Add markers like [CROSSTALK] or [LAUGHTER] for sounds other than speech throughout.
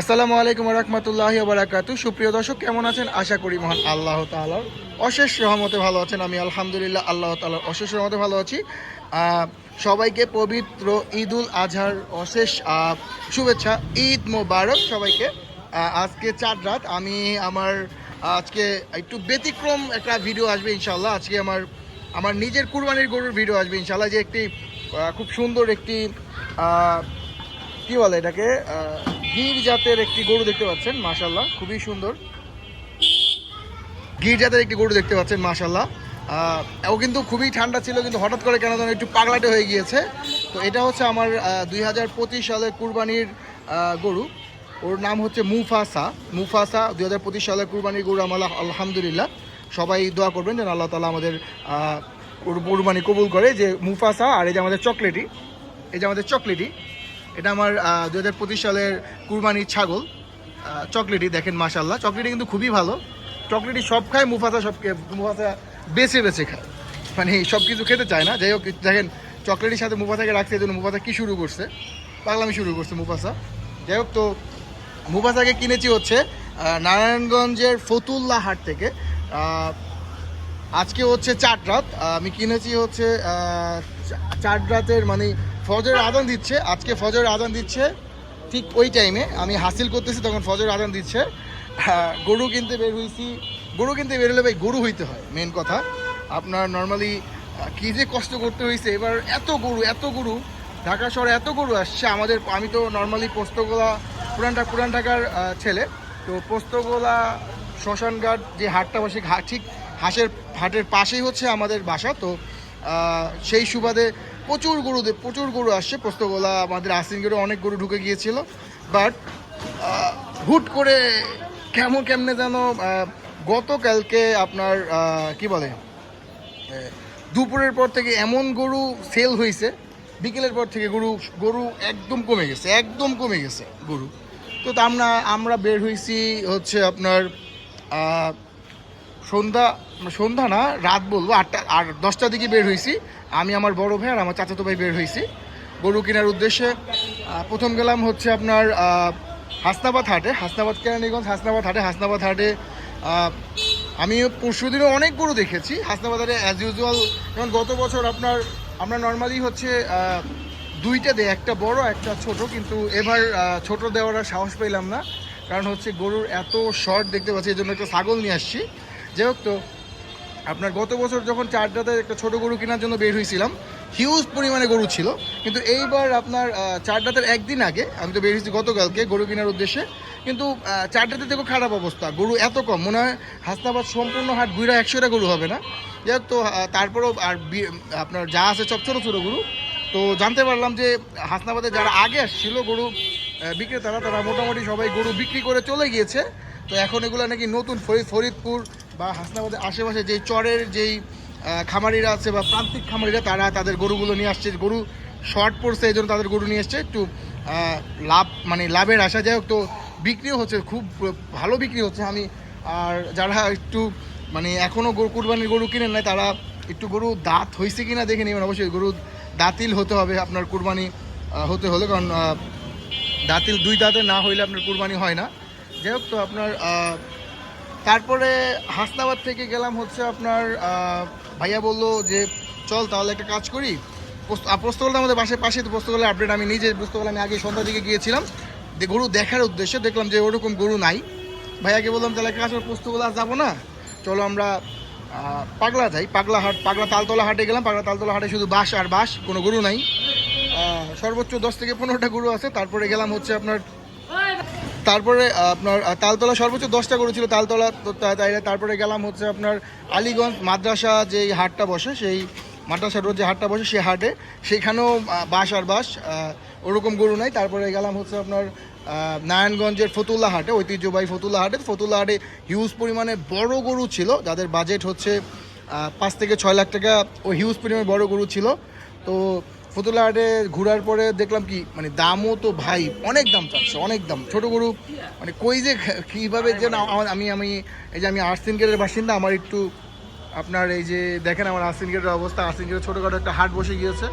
আসসালামু আলাইকুম রহমতুল্লাহ বারাকাতু। সুপ্রিয় দর্শক, কেমন আছেন? আশা করি মহান আল্লাহ তাআলার অশেষ রহমতে ভালো আছেন। আমি আলহামদুলিল্লাহ আল্লাহ তাআলার অশেষ রহমতে ভালো আছি। সবাইকে পবিত্র ঈদুল আজহার অশেষ শুভেচ্ছা, ঈদ মোবারক সবাইকে। আজকে চার রাত, আমি আমার, আজকে একটু ব্যতিক্রম একটা ভিডিও আসবে ইনশাল্লাহ আজকে আমার আমার নিজের কুরবানির গরুর ভিডিও আসবে ইনশাল্লাহ যে একটি খুব সুন্দর একটি কি বলে এটাকে? গির জাতের একটি গরু দেখতে পাচ্ছেন মাশাল্লাহ খুবই সুন্দর। গির জাতের একটি গরু দেখতে পাচ্ছেন মাশাল্লাহ ও কিন্তু খুবই ঠান্ডা ছিল, কিন্তু হঠাৎ করে কেন যেন একটু পাগলাটে হয়ে গিয়েছে। তো এটা হচ্ছে আমার দুই সালের কুরবানির গরু। ওর নাম হচ্ছে মুফাসা। মুফাসা, দুই হাজার পঁচিশ সালের কুরবানির গরু আমার আলহামদুলিল্লাহ। সবাই দোয়া করবেন যেন আল্লাহ তালা আমাদের কুরবানি কবুল করে। যে মুফাসা আর এই যে আমাদের চকলেটি, এই যে আমাদের চকলেটি এটা আমার দু হাজার পঁচিশ সালের কুরবানির ছাগল। আহ, চকলেটি দেখেন মাশাল্লাহ চকলেটি কিন্তু খুবই ভালো। চকলেটই সব খায় মুফাসা সব মুফাসা বেছে বেছে খায়। মানে সব কিছু খেতে চায় না। যাই হোক দেখেন চকলেটের সাথে মুফাসাকে রাখতে জন্য মুফাসা কী শুরু করছে? পাগলামি শুরু করছে মুফাসা। যাই হোক তো মুফাসাকে কিনেছি হচ্ছে নারায়ণগঞ্জের ফতুল্লা হাট থেকে। আজকে হচ্ছে চার রাত। আমি কিনেছি হচ্ছে চার রাতের মানে ফজরের আদান দিচ্ছে আজকে ফজরের আদান দিচ্ছে ঠিক ওই টাইমে আমি হাসিল করতেছি তখন ফজরের আদান দিচ্ছে। আহ, গরু কিনতে বের হয়েছি গরু কিনতে বের হলে ভাই গরু হইতে হয় মেন কথা। আপনার নর্মালি কী যে কষ্ট করতে হয়েছে এবার এত গরু এত গরু ঢাকা শহরে এত গরু আসছে আমাদের আমি তো নর্মালি পোস্তগোলা পুরানটা পুরান ঢাকার ছেলে। তো পোস্তগোলা শ্মশানঘাট যে হাটটা বসে ঠিক হাঁসের হাটের পাশেই হচ্ছে আমাদের বাসা। তো সেই সুবাদে প্রচুর গরু প্রচুর গরু আসছে। পোস্তগোলা, আমাদের আসিন গরু অনেক গরু ঢুকে গিয়েছিল। বাট হুট করে কেমন কেমনে যেন গতকালকে আপনার কি বলে দুপুরের পর থেকে এমন গরু সেল হয়েছে বিকেলের পর থেকে গরু গরু একদম কমে গেছে, একদম কমে গেছে গরু। তো আমরা আমরা বের হয়েছি হচ্ছে আপনার সন্ধ্যা সন্ধ্যা না, রাত বলব, আটটা, আর দশটার দিকে বের হয়েছি আমি, আমার বড় ভাই আর আমার চাচাতো ভাই বের হয়েছি গরু কেনার উদ্দেশ্যে প্রথম গেলাম হচ্ছে আপনার হাসনাবাদ হাটে, হাসনাবাদ কেরানীগঞ্জ, হাসনাবাদ হাটে হাসনাবাদ হাটে আমি পরশু দিনও অনেক গরু দেখেছি। হাসনাবাদ হাটে অ্যাজ ইউজুয়াল যেমন গত বছর আপনার, আমরা নর্মালি হচ্ছে দুইটা দেয় একটা বড়, একটা ছোট, কিন্তু এবার ছোট দেওয়ার সাহস পেলাম না। কারণ হচ্ছে গরুর এত শর্ট দেখতে পাচ্ছি এই জন্য একটা ছাগল নিয়ে আসছি। যাই হোক তো আপনার গত বছর যখন চার দাঁতের একটা ছোট গরু কেনার জন্য বের হয়েছিলাম হিউজ পরিমাণে গরু ছিল। কিন্তু এইবার আপনার আহ, চার দাঁতের একদিন আগে আমি তো বের হয়েছি গতকালকে গরু কেনার উদ্দেশ্যে। কিন্তু আহ, চার দাঁতের থেকে খারাপ অবস্থা। গরু এত কম মনে হয় হাসনাবাদ সম্পূর্ণ হাট ঘুরে একশোটা গরু হবে না। যাই তো তারপরেও আর আপনার যা আছে সব ছোটো ছোটো গরু। তো জানতে পারলাম যে হাসনাবাদে যারা আগে আসছিল গরু বিক্রেতারা তারা মোটামুটি সবাই গরু বিক্রি করে চলে গিয়েছে। তো এখন এগুলো নাকি নতুন ফরিদ ফরিদপুর বা হাসনাবাদের আশেপাশে যেই চরের যেই খামারিরা আছে বা প্রান্তিক খামারিরা, তারা তাদের গরুগুলো নিয়ে আসছে। গরু শর্ট পড়ছে, এই জন্য তাদের গরু নিয়ে আসছে একটু লাভ মানে লাভের আশা। যাই হোক, তো বিক্রিও হচ্ছে, খুব ভালো বিক্রি হচ্ছে। আমি, আর যারা একটু মানে এখনও গরু, কুরবানির গরু কিনেন নাই, তারা একটু গরু দাঁত হয়েছে কি না দেখে নেবেন। অবশ্যই গরু দাঁতিল হতে হবে। আপনার কুরবানি হতে হলে, কারণ দাঁতিল দুই দাঁতে না হইলে আপনার কুরবানি হয় না। যাই হোক, তো আপনার তারপরে হাসনাবাদ থেকে গেলাম হচ্ছে আপনার ভাইয়া বলল যে চল তাহলে একটা কাজ করি। পোস্ত- আহ, পোস্তগোলা আমাদের বাসায় পাশে তো পোস্তগোলা আপডেট আমি নিজে পোস্তগোলা আমি আগে সন্ধ্যা দিকে গিয়েছিলাম। যে গরু দেখার উদ্দেশ্যে দেখলাম যে ওরকম গরু নাই। ভাইয়াকে বললাম তাহলে একটা কাজ আর যাব না। চলো আমরা পাগলা যাই। পাগলা হাট পাগলা তালতলা হাটে গেলাম। পাগলা তালতলা হাটে শুধু বাস আর বাস কোনো গরু নাই। সর্বোচ্চ দশ থেকে পনেরোটা গরু আছে। তারপরে গেলাম হচ্ছে আপনার তারপরে আপনার তালতলা সর্বোচ্চ দশটা গরু ছিল তালতলা, তো তারপরে গেলাম হচ্ছে আপনার আলিগঞ্জ মাদ্রাসা যেই হাটটা বসে, সেই মাদ্রাসা রোড যে হাটটা বসে সেই হাটে। সেখানেও বাস আর বাস ওরকম গরু নাই। তারপরে গেলাম হচ্ছে আপনার নারায়ণগঞ্জের ফতুল্লা হাটে, ঐতিহ্যবাহী ফতুল্লা হাটে। ফতুল্লা হাটে হিউজ পরিমাণে বড় গরু ছিল, যাদের বাজেট হচ্ছে পাঁচ থেকে ছয় লাখ টাকা, ও হিউজ পরিমাণে বড় গরু ছিল। তো ফতুল্লা হাটে ঘোরার পরে দেখলাম কি মানে দামও তো ভাই, অনেক দাম চাচ্ছে, অনেক দাম। ছোট গরু মানে কই যে কীভাবে যে আমি আমি, এই যে আমি আর্সিন গেটের বাসিন্দা, আমার একটু আপনার এই যে দেখেন আমার আর্সিন গেটের অবস্থা আর্সিন গেটের ছোটোখাটো একটা হাট বসে গিয়েছে।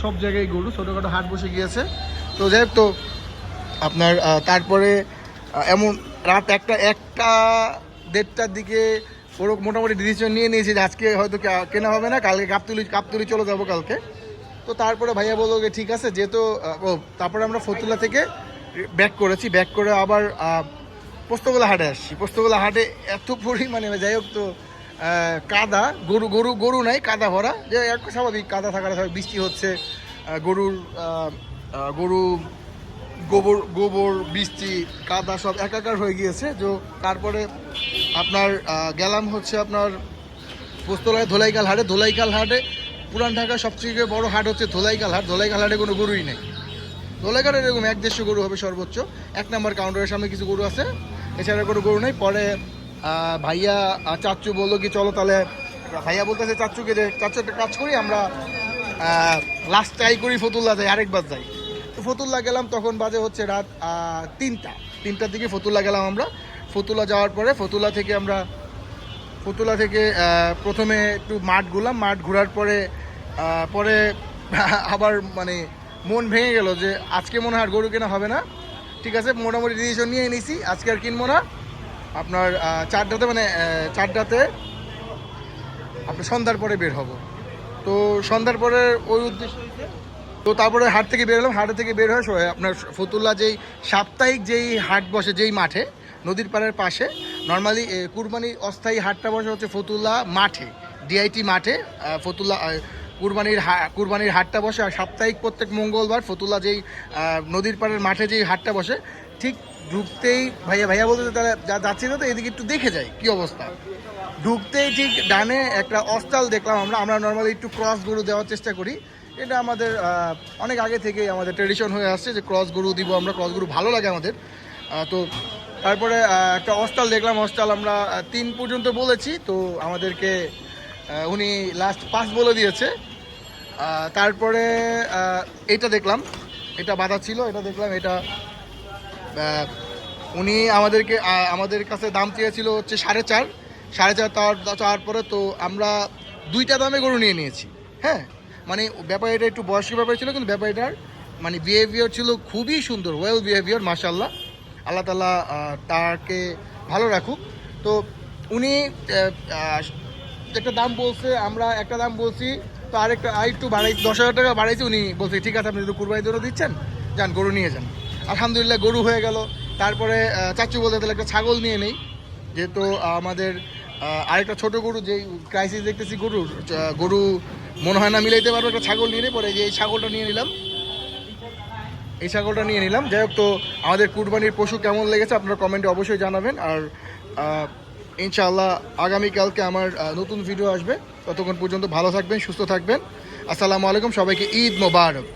সব জায়গায় গরু, ছোটোখাটো হাট বসে গিয়েছে। তো যাই তো, আপনার তারপরে এমন রাত একটা একটা দেড়টার দিকে ওর মোটামুটি ডিসিশন নিয়ে নিয়েছি যে আজকে হয়তো কেনা হবে না, কালকে কাপতুলি কাপতুলি চলে যাব কালকে। তো তারপরে ভাইয়া বলল যে ঠিক আছে, যেহেতু ও, তারপরে আমরা ফতুল্লা থেকে ব্যাক করেছি ব্যাক করে আবার পোস্তগোলা হাটে আসছি। পোস্তগোলা হাটে এত পরিমাণে, যাই হোক তো কাদা, গরু গরু গরু নাই, কাদা ভরা। যে স্বাভাবিক, কাদা থাকার বৃষ্টি হচ্ছে গরুর গরু গোবর গোবর বৃষ্টি কাদা সব একাকার হয়ে গিয়েছে। তো তারপরে আপনার গেলাম হচ্ছে আপনার পোস্তলায় ধোলাইকাল হাটে। ধোলাইকাল হাটে, পুরান ঢাকার সবথেকে বড় হাট হচ্ছে ধোলাইকাল হাট। ধোলাইকাল হাটে কোনো গরুই নেই। ধোলাইকালে এরকম এক দেড়শো গরু হবে সর্বোচ্চ। এক নম্বর কাউন্টারের সামনে কিছু গরু আছে, এছাড়া কোনো গরু নেই। পরে ভাইয়া চাচ্চু বলল কি, চলো তাহলে, ভাইয়া বলতেছে চাচ্চুকে যে চাচ্চু একটা কাজ করি, আমরা লাস্ট ট্রাই করি ফতুল্লা যাই আরেকবার যাই। ফতুল্লা গেলাম, তখন বাজে হচ্ছে রাত তিনটা। তিনটার দিকে ফতুল্লা গেলাম আমরা। ফতুল্লা যাওয়ার পরে ফতুল্লা থেকে আমরা ফতুল্লা থেকে প্রথমে একটু মাঠ ঘুরলাম। মাঠ ঘোরার পরে পরে [LAUGHS] আবার মানে মন ভেঙে গেল যে আজকে মনে হয় আর গরু কেনা হবে না। ঠিক আছে, মোটামুটি ডিসিশন নিয়ে নিছি। আজকে আর কিনবো না। আপনার চারটাতে মানে চারটাতে আপনার সন্ধ্যার পরে বের হব। তো সন্ধ্যার পরে ওই উদ্দেশ্য তো তারপরে হাট থেকে বের হলাম। হাট থেকে বের হয়ে আপনার ফতুল্লা যেই সাপ্তাহিক যেই হাট বসে, যেই মাঠে, নদীর পাড়ের পাশে নর্মালি কুরবানি অস্থায়ী হাটটা বসে হচ্ছে ফতুল্লা মাঠে ডিআইটি মাঠে ফতুল্লা কুরবানির হা- কুরবানির হাটটা বসে। আর সাপ্তাহিক প্রত্যেক মঙ্গলবার ফতুল্লা যেই নদীর পাড়ের মাঠে যেই হাটটা বসে, ঠিক ঢুকতেই ভাইয়া ভাইয়া বলতে তাহলে যা যাচ্ছি তো এদিকে একটু দেখে যাই, কি অবস্থা? ঢুকতেই ঠিক ডানে একটা অস্টাল দেখলাম আমরা। আমরা নর্মালি একটু ক্রস গরু দেওয়ার চেষ্টা করি। এটা আমাদের অনেক আগে থেকেই আমাদের ট্রেডিশন হয়ে আসছে যে ক্রস গরু দিব, আমরা ক্রস গরু ভালো লাগে আমাদের। তো তারপরে একটা অস্টাল দেখলাম অস্টাল আমরা তিন পর্যন্ত বলেছি, তো আমাদেরকে উনি লাস্ট পাঁচ বলে দিয়েছে। তারপরে এটা দেখলাম, এটা বাধা ছিল, এটা দেখলাম, এটা উনি আমাদেরকে আমাদের কাছে দাম চেয়েছিল হচ্ছে সাড়ে চার সাড়ে চার তার চাওয়ার পরে তো আমরা দুইটা দামে গরু নিয়ে নিয়েছি হ্যাঁ? মানে ব্যাপারীটা একটু বয়স্ক ব্যাপার ছিল, কিন্তু ব্যাপারীটার মানে বিহেভিয়ার ছিল খুবই সুন্দর ওয়েল বিহেভিয়ার মাশাল্লাহ আল্লাহ তালা তাকে ভালো রাখুক। তো উনি একটা দাম বলছে, আমরা একটা দাম বলছি, তো আরেকটা আর একটু বাড়াই, দশ হাজার টাকা বাড়াইছি, উনি বলছে, ঠিক আছে, আপনি যদি কুরবানির জন্য দিচ্ছেন, যান, গরু নিয়ে যান। আলহামদুলিল্লাহ, গরু হয়ে গেল। তারপরে চাচু বলতে তাহলে একটা ছাগল নিয়ে নেই। যেহেতু আমাদের আরেকটা ছোট গরু, যেই ক্রাইসিস দেখতেছি গরুর গরু মনে হয় না মিলাইতে পারব, একটা ছাগল নিয়ে পরে যে এই ছাগলটা নিয়ে নিলাম। এই ছাগলটা নিয়ে নিলাম। যাই হোক তো, আমাদের কুরবানির পশু কেমন লেগেছে আপনারা কমেন্টে অবশ্যই জানাবেন। আর ইনশাআল্লাহ আগামীকালকে আমার নতুন ভিডিও আসবে। ততক্ষণ পর্যন্ত ভালো থাকবেন, সুস্থ থাকবেন। আসসালামু আলাইকুম, সবাইকে ঈদ মোবারক।